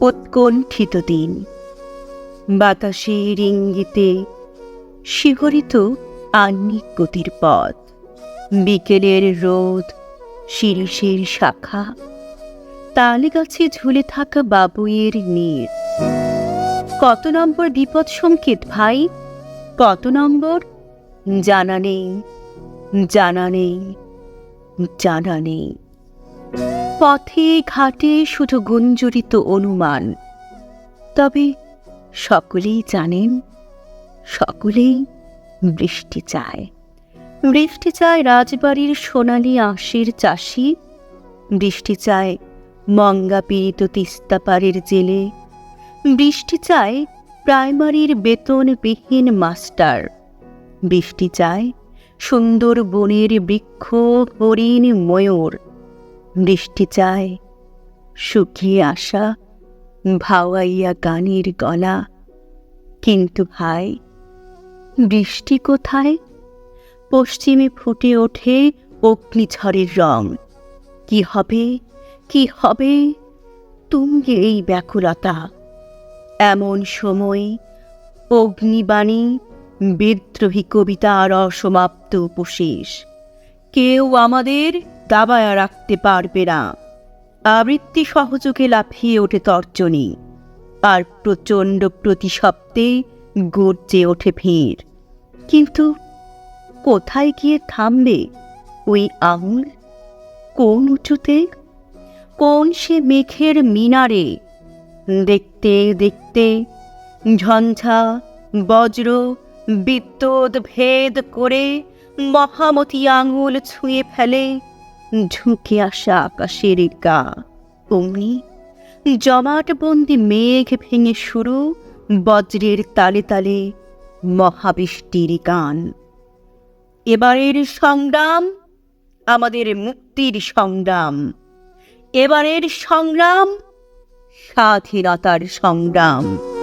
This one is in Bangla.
উৎকণ্ঠিত দিন। বাতাসে রিঙ্গিতে শিহরিত আহ্নিক গতির পথ। বিকেলের রোদ, শিরিষের শাখা তালে গাছে ঝুলে থাকা বাবুয়ের নীর। কত নম্বর বিপদ সংকেত ভাই? কত নম্বর? জানা নেই জানা নেই। জানা নেই পথে ঘাটে শুধু গুঞ্জরিত অনুমান। তবে সকলেই জানেন, সকলেই বৃষ্টি চায়। বৃষ্টি চায় রাজবাড়ির সোনালি আঁশির চাষি। বৃষ্টি চায় মঙ্গা পীড়িত তিস্তাপাড়ের জেলে। বৃষ্টি চায় প্রাইমারির বেতনবিহীন মাস্টার। বৃষ্টি চায় সুন্দর বনের বৃক্ষ, হরিণ, ময়ূর। বৃষ্টি চায়, শুকিয়ে আসা, ভাওয়াইয়া গানের গলা। কিন্তু ভাই, বৃষ্টি কোথায়? পশ্চিমে ফুটে ওঠে অগ্নিঝড়ের রং। কি হবে? কি হবে? তুঙ্গে এই ব্যাকুলতা। এমন সময় অগ্নিবাণী বিদ্রোহী কবিতার অসমাপ্ত উপশেষ। কেউ আমাদের দাবায়া রাখতে পারবে না। আবৃত্তি সহযোগে লাফিয়ে ওঠে তর্জনী। আর প্রচণ্ড প্রতিশব্দে গর্জে ওঠে ভিড়। কিন্তু কোথায় গিয়ে থামবে ওই আঙুল? কোন উঁচুতে? কোন সে মেঘের মিনারে? দেখতে দেখতে ঝঞ্ঝা, বজ্র বিদ্যুৎ ভেদ করে মহামতি আঙুল ছুঁয়ে ফেলে, ঝুঁকে আসা আকাশের গা। অমনি জমাটবন্দি মেঘ ভেঙে শুরু বজ্রের তালে তালে মহাবৃষ্টির গান। এবারের সংগ্রাম আমাদের মুক্তির সংগ্রাম। এবারের সংগ্রাম স্বাধীনতার সংগ্রাম।